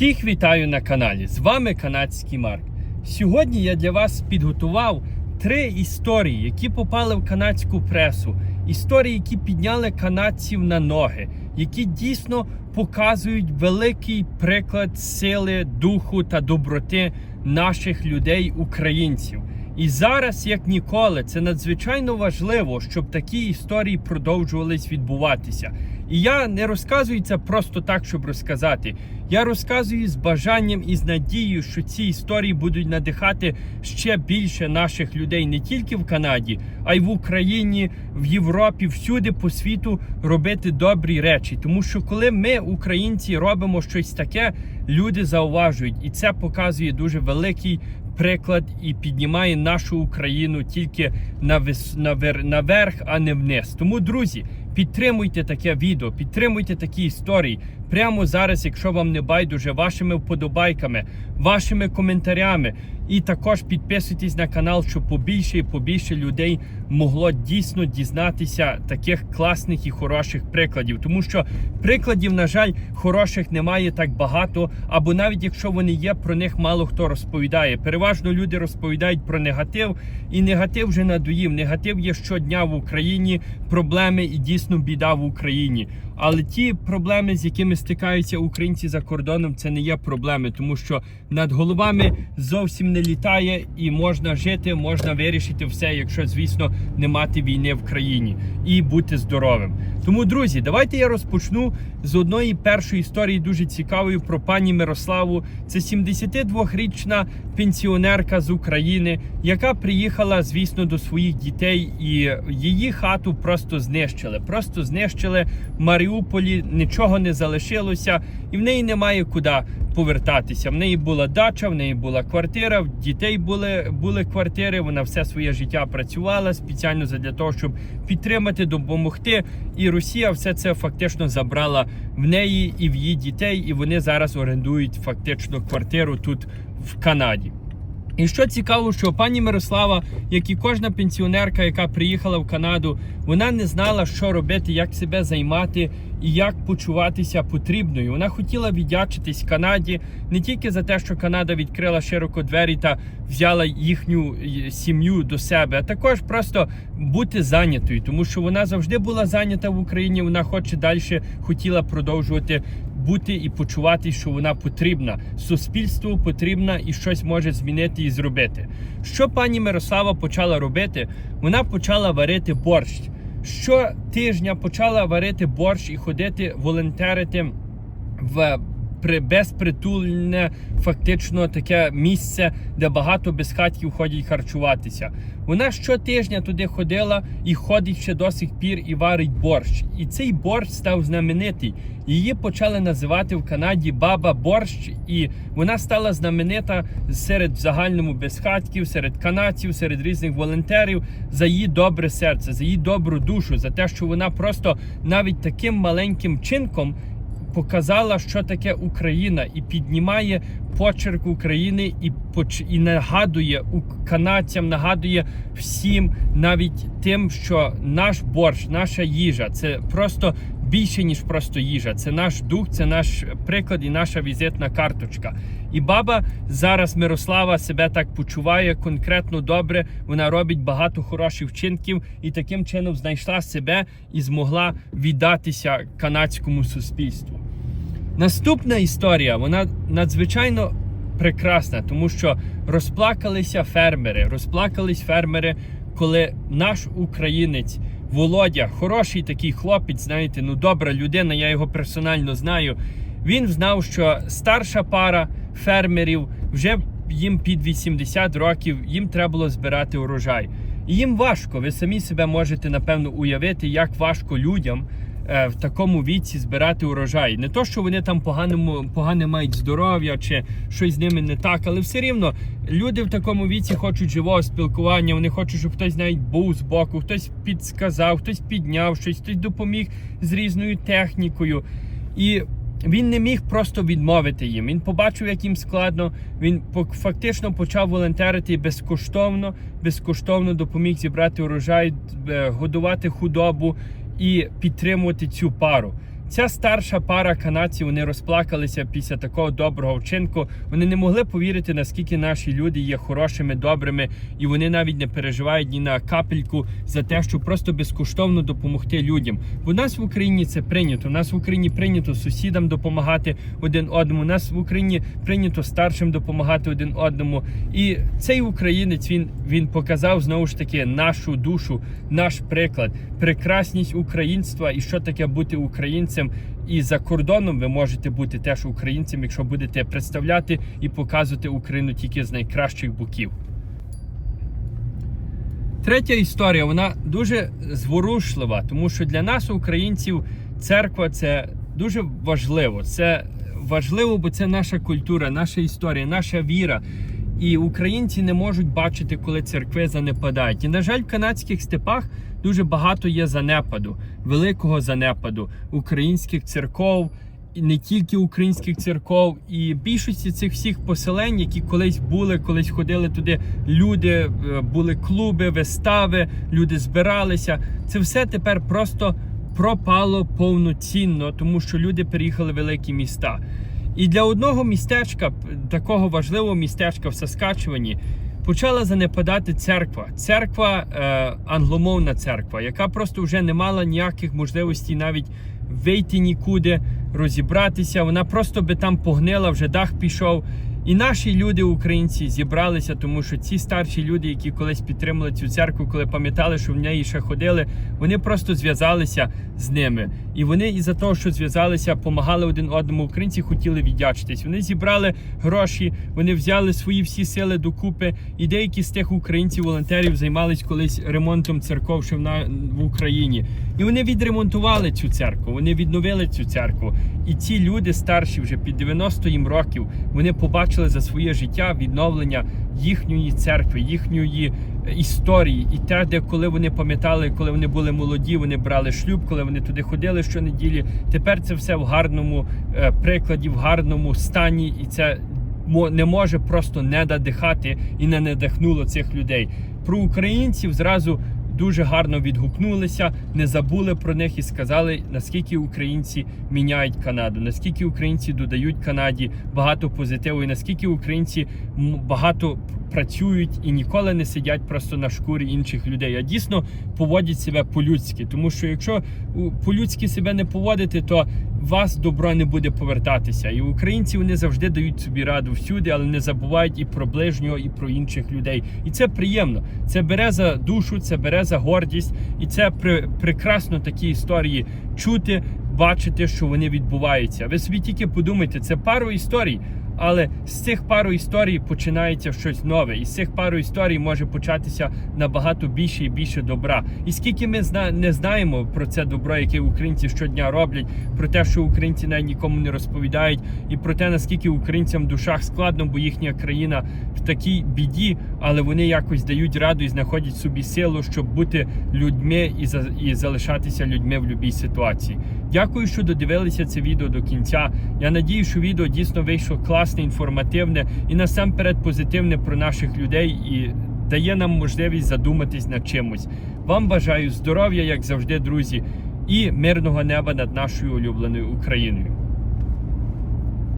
Всіх вітаю на каналі. З вами канадський Марк. Сьогодні я для вас підготував три історії, які попали в канадську пресу. Історії, які підняли канадців на ноги, які дійсно показують великий приклад сили, духу та доброти наших людей, українців. І зараз, як ніколи, це надзвичайно важливо, щоб такі історії продовжувались відбуватися. І я не розказую це просто так, щоб розказати. Я розказую з бажанням і з надією, що ці історії будуть надихати ще більше наших людей не тільки в Канаді, а й в Україні, в Європі, всюди по світу робити добрі речі. Тому що коли ми, українці, робимо щось таке, люди зауважують, і це показує дуже великий приклад і піднімає нашу Україну тільки на вис... навер... наверх, а не вниз. Тому, друзі, підтримуйте таке відео, підтримуйте такі історії. Прямо зараз, якщо вам не байдуже, вашими вподобайками, вашими коментарями. І також підписуйтесь на канал, щоб побільше і побільше людей могло дійсно дізнатися таких класних і хороших прикладів. Тому що прикладів, на жаль, хороших немає так багато, або навіть якщо вони є, про них мало хто розповідає. Переважно люди розповідають про негатив, і негатив вже надоїв. Негатив є щодня в Україні, проблеми і дійсно біда в Україні. Але ті проблеми, з якими стикаються українці за кордоном, це не є проблеми, тому що над головами зовсім не літає і можна жити, можна вирішити все, якщо, звісно, не мати війни в країні і бути здоровим. Тому, друзі, давайте я розпочну з одної першої історії, дуже цікавої про пані Мирославу. Це 72-річна пенсіонерка з України, яка приїхала, звісно, до своїх дітей, і її хату просто знищили. Просто знищили Маріуполі, нічого не залишилося, і в неї немає куди повертатися. В неї була дача, в неї була квартира, в дітей були, були квартири. Вона все своє життя працювала спеціально для того, щоб підтримати, допомогти. І Росія все це фактично забрала в неї і в її дітей, і вони зараз орендують фактично квартиру тут в Канаді. І що цікаво, що пані Мирослава, як і кожна пенсіонерка, яка приїхала в Канаду, вона не знала, що робити, як себе займати і як почуватися потрібною. Вона хотіла віддячитись Канаді не тільки за те, що Канада відкрила широко двері та взяла їхню е, сім'ю до себе, а також просто бути зайнятою, тому що вона завжди була зайнята в Україні. Вона хоче далі хотіла продовжувати бути і почувати, що вона потрібна. Суспільству потрібна і щось може змінити і зробити. Що пані Мирослава почала робити? Вона почала варити борщ. Щотижня почала варити борщ і ходити волонтерити в безпритульне фактично таке місце, де багато безхатків ходять харчуватися. Вона щотижня туди ходила і ходить ще до сих пір і варить борщ. І цей борщ став знаменитий. Її почали називати в Канаді Баба Борщ, і вона стала знаменита серед загальному безхатків, серед канадців, серед різних волонтерів за її добре серце, за її добру душу, за те, що вона просто навіть таким маленьким чинком показала, що таке Україна, і піднімає почерк України і поч... і нагадує канадцям, нагадує всім, навіть тим, що наш борщ, наша їжа це просто більше ніж просто їжа. Це наш дух, це наш приклад і наша візитна карточка. І баба зараз Мирослава себе так почуває конкретно добре. Вона робить багато хороших вчинків і таким чином знайшла себе і змогла віддатися канадському суспільству. Наступна історія, вона надзвичайно прекрасна, тому що розплакалися фермери. Розплакались фермери, коли наш українець Володя, хороший такий хлопець, знаєте, ну добра людина, я його персонально знаю. Він знав, що старша пара фермерів вже їм під 80 років, їм треба було збирати урожай. І їм важко. Ви самі себе можете напевно уявити, як важко людям е, в такому віці збирати урожай. Не то, що вони там поганому, погане мають здоров'я чи щось з ними не так, але все рівно люди в такому віці хочуть живого спілкування. Вони хочуть, щоб хтось навіть був з боку, хтось підсказав, хтось підняв щось, хтось допоміг з різною технікою. І він не міг просто відмовити їм. Він побачив, як їм складно. Він фактично почав волонтерити безкоштовно, безкоштовно допоміг зібрати урожай, е, годувати худобу і підтримувати цю пару. Ця старша пара канадців вони розплакалися після такого доброго вчинку. Вони не могли повірити, наскільки наші люди є хорошими, добрими, і вони навіть не переживають ні на капельку за те, щоб просто безкоштовно допомогти людям. Бо у нас в Україні це прийнято. У нас в Україні прийнято сусідам допомагати один одному. У нас в Україні прийнято старшим допомагати один одному. І цей українець він, він показав знову ж таки нашу душу, наш приклад, прекрасність українства і що таке бути українцем. І за кордоном ви можете бути теж українцем, якщо будете представляти і показувати Україну тільки з найкращих боків. Третя історія, вона дуже зворушлива, тому що для нас, українців, церква це дуже важливо. Це важливо, бо це наша культура, наша історія, наша віра. І українці не можуть бачити, коли церкви занепадають. І, на жаль, в канадських степах дуже багато є занепаду, великого занепаду українських церков. І не тільки українських церков, і більшості цих всіх поселень, які колись були, колись ходили туди люди, е, були клуби, вистави, люди збиралися. Це все тепер просто пропало повноцінно, тому що люди переїхали в великі міста. І для одного містечка, такого важливого містечка в Саскачевані, почала занепадати церква. Церква, е, англомовна церква, яка просто вже не мала ніяких можливостей навіть вийти нікуди, розібратися. Вона просто би там погнила, вже дах пішов. І наші люди, українці, зібралися, тому що ці старші люди, які колись підтримали цю церкву, коли пам'ятали, що в неї ще ходили, вони просто зв'язалися з ними. І вони із-за того, що зв'язалися, допомагали один одному. Українці хотіли віддячитись. Вони зібрали гроші, вони взяли свої всі сили докупи. І деякі з тих українців, волонтерів, займались колись ремонтом церков на, в Україні. І вони відремонтували цю церкву, вони відновили цю церкву. І ці люди старші, вже під 90 їм років, вони побачили за своє життя відновлення їхньої церкви, їхньої е, історії. І те, де коли вони пам'ятали, коли вони були молоді, вони брали шлюб, коли вони туди ходили щонеділі. Тепер це все в гарному е, прикладі, в гарному стані, і це не може просто не надихати і не надихнуло цих людей. Про українців зразу дуже гарно відгукнулися, не забули про них і сказали, наскільки українці міняють Канаду, наскільки українці додають Канаді багато позитиву, і наскільки українці багато працюють і ніколи не сидять просто на шкурі інших людей, а дійсно поводять себе по-людськи. Тому що якщо по-людськи себе не поводити, то вас добро не буде повертатися. І українці вони завжди дають собі раду всюди, але не забувають і про ближнього, і про інших людей. І це приємно. Це бере за душу, це бере за гордість, і це при, прекрасно такі історії чути, бачити, що вони відбуваються. Ви собі тільки подумайте, це пару історій. Але з цих пару історій починається щось нове, і з цих пару історій може початися набагато більше і більше добра. І скільки ми зна не знаємо про це добро, яке українці щодня роблять, про те, що українці навіть нікому не розповідають, і про те, наскільки українцям в душах складно, бо їхня країна в такій біді, але вони якось дають раду і знаходять собі силу, щоб бути людьми і і залишатися людьми в будь-якій ситуації. Дякую, що додивилися це відео до кінця. Я надію, що відео дійсно вийшло класне, інформативне і насамперед позитивне про наших людей і дає нам можливість задуматись над чимось. Вам бажаю здоров'я, як завжди, друзі, і мирного неба над нашою улюбленою Україною.